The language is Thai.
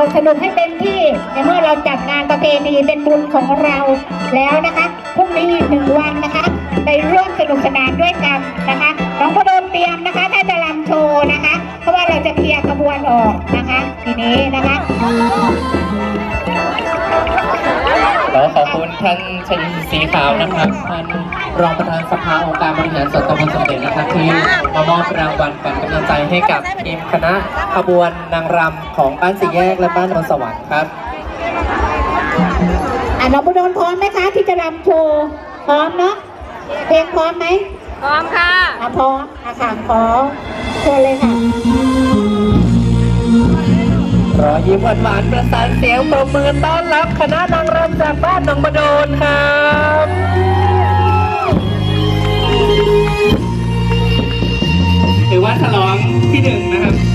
ราสนุกให้เต็มที่ในเมื่อเราจัดงานประเพณีเป็นบุญของเราแล้วนะคะพรุ่งนี้อีกหนึ่งวันนะคะ ไปร่วมสนุกสนานด้วยกันนะคะน้องพดลเตรียมนะคะ ถ้าจะรำโชว์นะคะ เพราะว่าเราจะเคลียร์ขบวนออกนะคะ ทีนี้นะคะ ท่านชัยศรีขาวนะครับท่านรองประธานสภาองค์การบริหารส่วนตำบลสมเด็จนะครับที่มามอบรางวัลขวัญกำลังใจให้กับทีมคณะขบวนนางรำของบ้านสี่แยกและบ้านนนสวรรค์ครับอะน้องพดลพร้อมไหมคะที่จะรำโชว์พร้อมเนาะเพลงพร้อมไหมพร้อมค่ะอะพร้อมอะค่ะขอเชิญเลยค่ะรอ ยยิ้มหวานๆประสานเสียงปรบมือต้อนรับคณะนางรำจากบ้านหนองบะโดนครับถือว่าฉลองที่หนึ่งนะครับ